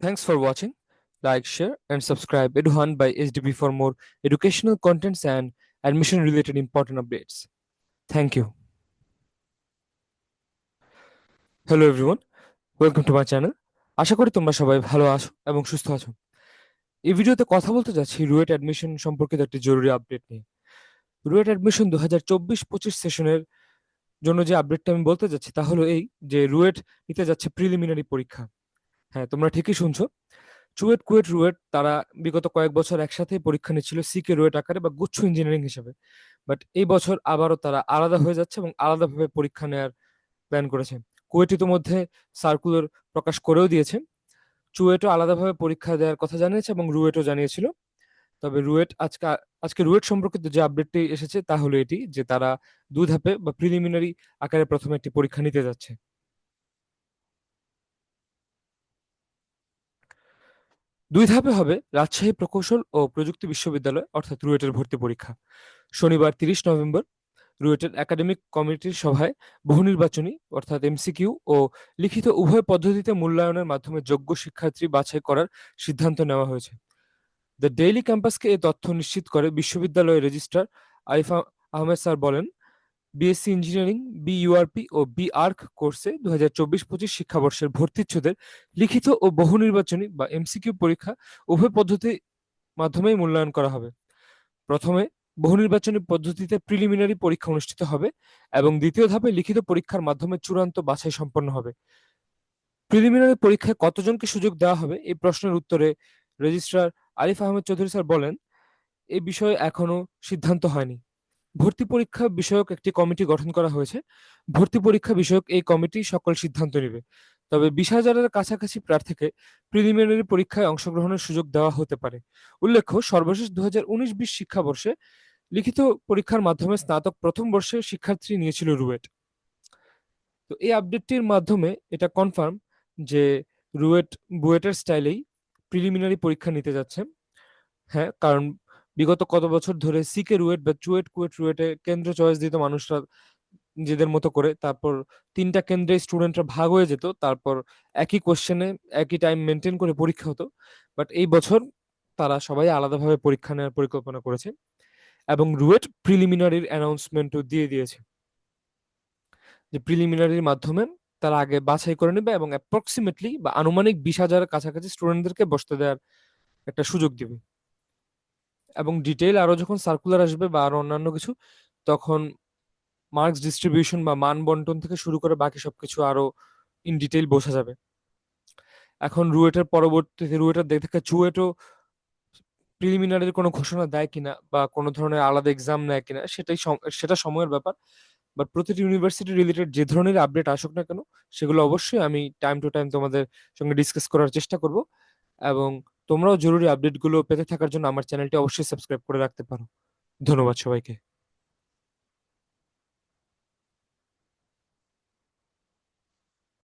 Thanks for watching. Like, share, and subscribe Eduhan by HDB for more educational contents and admission related important updates. Thank you. Hello everyone welcome to my channel আশা করি তোমরা সবাই ভালো আছো এবং সুস্থ আছো এই ভিডিওতে কথা বলতে যাচ্ছি রুয়েট অ্যাডমিশন সম্পর্কিত একটি জরুরি আপডেট নিয়ে রুয়েট অ্যাডমিশন দু হাজার চব্বিশ পঁচিশ সেশনের জন্য যে আপডেটটা আমি বলতে যাচ্ছি তা হলো এই যে রুয়েট নিতে যাচ্ছে প্রিলিমিনারি পরীক্ষা হ্যাঁ তোমরা ঠিকই শুনছো। চুয়েট, কুয়েট, রুয়েট তারা বিগত কয়েক বছর একসাথে পরীক্ষা নিচ্ছিল সিকে রুয়েট আকারে বা গুচ্ছ ইঞ্জিনিয়ারিং হিসেবে। বাট এই বছর আবারও তারা আলাদা হয়ে যাচ্ছে এবং আলাদাভাবে পরীক্ষা নেওয়ার প্ল্যান করেছে। কুয়েট ইতিমধ্যে সার্কুলার প্রকাশ করেও দিয়েছে। চুয়েটও আলাদাভাবে পরীক্ষা দেওয়ার কথা জানিয়েছে এবং রুয়েটও জানিয়েছিল। তবে রুয়েট আজকে আজকে রুয়েট সম্পর্কিত যে আপডেটটি এসেছে তা হলো এটি, যে তারা দু ধাপে বা প্রিলিমিনারি আকারে প্রথমে একটি পরীক্ষা নিতে যাচ্ছে। দুই ধাপে হবে রাজশাহী প্রকৌশল ও প্রযুক্তি বিশ্ববিদ্যালয়, অর্থাৎ রুয়েটের ভর্তি পরীক্ষা। শনিবার তিরিশ নভেম্বর, রুয়েটের একাডেমিক কমিটির সভায় বহু নির্বাচনী, অর্থাৎ এমসিকিউ ও লিখিত উভয় পদ্ধতিতে মূল্যায়নের মাধ্যমে যোগ্য শিক্ষার্থী বাছাই করার সিদ্ধান্ত নেওয়া হয়েছে। দ্য ডেইলি ক্যাম্পাসকে এই তথ্য নিশ্চিত করে বিশ্ববিদ্যালয়ের রেজিস্ট্রার আরিফ আহমেদ স্যার বলেন বিএসসি ইঞ্জিনিয়ারিং বি ইউআরপি ও বি আর্ক কোর্সে দু হাজার চব্বিশ পঁচিশ শিক্ষাবর্ষের ভর্তিচ্ছুদের লিখিত ও বহু নির্বাচনী বা এমসিকিউ পরীক্ষা উভয় পদ্ধতির মাধ্যমেই মূল্যায়ন করা হবে। প্রথমে বহু নির্বাচনী পদ্ধতিতে প্রিলিমিনারি পরীক্ষা অনুষ্ঠিত হবে এবং দ্বিতীয় ধাপে লিখিত পরীক্ষার মাধ্যমে চূড়ান্ত বাছাই সম্পন্ন হবে। প্রিলিমিনারি পরীক্ষায় কতজনকে সুযোগ দেওয়া হবে? এই প্রশ্নের উত্তরে রেজিস্ট্রার আরিফ আহমেদ চৌধুরী স্যার বলেন, এ বিষয়ে এখনও সিদ্ধান্ত হয়নি। ভর্তি পরীক্ষা বিষয়ক একটি কমিটি গঠন করা হয়েছে। ভর্তি পরীক্ষা বিষয়ক এই কমিটি সকল সিদ্ধান্ত নেবে। তবে বিশ হাজারের কাছাকাছি প্রার্থীকে প্রিলিমিনারি পরীক্ষায় অংশগ্রহণের সুযোগ দেওয়া হতে পারে। উল্লেখ্য, সর্বশেষ দু হাজার উনিশ বিশ শিক্ষাবর্ষে লিখিত পরীক্ষার মাধ্যমে স্নাতক প্রথম বর্ষে শিক্ষার্থী নিয়েছিল রুয়েট। তো এই আপডেটটির মাধ্যমে এটা কনফার্ম যে রুয়েট বুয়েটের স্টাইলেই প্রিলিমিনারি পরীক্ষা নিতে যাচ্ছে। হ্যাঁ কারণ বিগত কত বছর ধরে সিকে রুয়েট বা চুয়েট কুয়েট রুয়েটে কেন্দ্র চয়েস দিত মানুষরা নিজেদের মতো করে। তারপর তিনটা কেন্দ্রে স্টুডেন্টরা ভাগ হয়ে যেত। তারপর একই কোশ্চেনে একই টাইম মেনটেন করে পরীক্ষা হতো। বাট এই বছর তারা সবাই আলাদাভাবে পরীক্ষা নেওয়ার পরিকল্পনা করেছে এবং রুয়েট প্রিলিমিনারির অ্যানাউন্সমেন্টও দিয়ে দিয়েছে। যে প্রিলিমিনারির মাধ্যমে তারা আগে বাছাই করে নেবে এবং অ্যাপ্রক্সিমেটলি বা আনুমানিক বিশ হাজারের কাছাকাছি স্টুডেন্টদেরকে বসতে দেওয়ার একটা সুযোগ দিবে। এবং ডিটেইল আরও যখন সার্কুলার আসবে বা আরও অন্যান্য কিছু, তখন মার্কস ডিস্ট্রিবিউশন বা মান বন্টন থেকে শুরু করে বাকি সবকিছু আরও ইন ডিটেইল বোঝা যাবে। এখন রুয়েটের পরবর্তীতে, রুয়েটার দিক থেকে চুয়েটও প্রিলিমিনারির কোনো ঘোষণা দেয় কিনা বা কোনো ধরনের আলাদা এক্সাম নেয় কিনা, সেটাই সেটা সময়ের ব্যাপার। বাট প্রতিটি ইউনিভার্সিটি রিলেটেড যে ধরনের আপডেট আসুক না কেন, সেগুলো অবশ্যই আমি টাইম টু টাইম তোমাদের সঙ্গে ডিসকাস করার চেষ্টা করব এবং তোমরাও জরুরি আপডেটগুলো পেতে থাকার জন্য আমার চ্যানেলটি অবশ্যই সাবস্ক্রাইব করে রাখতে পারো। ধন্যবাদ সবাইকে।